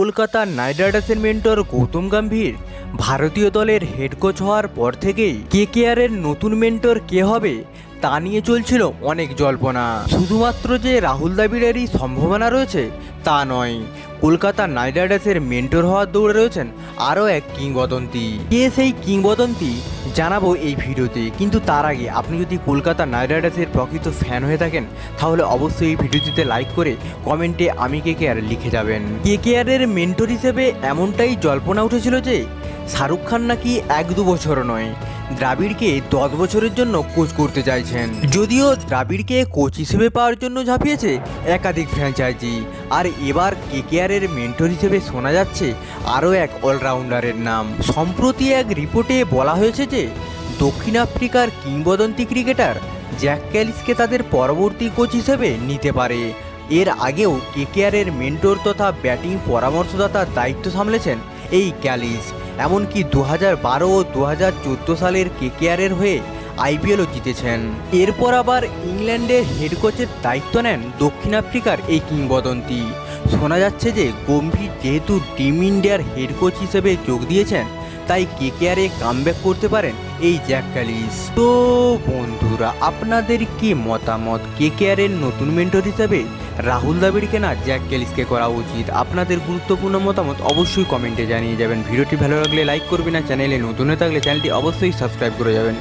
Kolkata knight রাইডার্সের mentor Gautam Gambhir ভারতীয় দলের হেড কোচ হওয়ার পর থেকেই কে কেয়ারের নতুন মেন্টর কে হবে তা নিয়ে চলছিল অনেক জল্পনা। শুধুমাত্র যে রাহুল দ্রাবিড়েরই সম্ভাবনা রয়েছে তা নয় কলকাতা নাইট রাইডার্সের মেন্টর হওয়ার দৌড়ে রয়েছেন আরও এক কিংবদন্তি। কে সেই কিংবদন্তি জানাব এই ভিডিওতে। কিন্তু তার আগে আপনি যদি কলকাতা নাইট রাইডার্সের প্রকৃত ফ্যান হয়ে থাকেন, তাহলে অবশ্যই এই ভিডিওটিতে লাইক করে কমেন্টে আমি কে কে আর লিখে যাবেন। কে কে আরের মেন্টর হিসেবে এমনটাই জল্পনা উঠেছিল যে, শাহরুখ খান নাকি এক দু বছর নয়। দ্রাবিড়কে দশ বছরের জন্য কোচ করতে চাইছেন। যদিও দ্রাবিড়কে কোচ হিসেবে পাওয়ার জন্য ঝাঁপিয়েছে একাধিক ফ্র্যাঞ্চাইজি। আর এবার কেকেআরের মেন্টর হিসেবে শোনা যাচ্ছে আরও এক অলরাউন্ডারের নাম। সম্প্রতি এক রিপোর্টে বলা হয়েছে যে, দক্ষিণ আফ্রিকার কিংবদন্তি ক্রিকেটার জ্যাক ক্যালিসকে তাদের পরবর্তী কোচ হিসেবে নিতে পারে। এর আগেও কেকেআরের মেন্টর তথা ব্যাটিং পরামর্শদাতার দায়িত্ব সামলেছেন এই ক্যালিস এমনকি দু হাজার বারো ও দু হাজার চোদ্দ সালের কেকেআরের হয়ে আইপিএলও জিতেছেন। এরপর আবার ইংল্যান্ডের হেড কোচের দায়িত্ব নেন দক্ষিণ আফ্রিকার এই কিংবদন্তি। শোনা যাচ্ছে যে গম্ভীর যেহেতু টিম ইন্ডিয়ার হেড কোচ হিসেবে যোগ দিয়েছেন, তাই কেকেআরে কামব্যাক করতে পারেন এই জ্যাকালিস তো বন্ধুরা, আপনাদের কি মতামত? কে কেয়ারের নতুন মেন্টর হিসাবে? রাহুল দ্রাবিড়কে না জ্যাক ক্যালিসকে করা উচিত? আপনাদের গুরুত্বপূর্ণ মতামত অবশ্যই কমেন্টে জানিয়ে যাবেন। ভিডিওটি ভালো লাগলে লাইক করবেন আর চ্যানেলে নতুন হয়ে থাকলে চ্যানেলটি অবশ্যই সাবস্ক্রাইব করে যাবেন।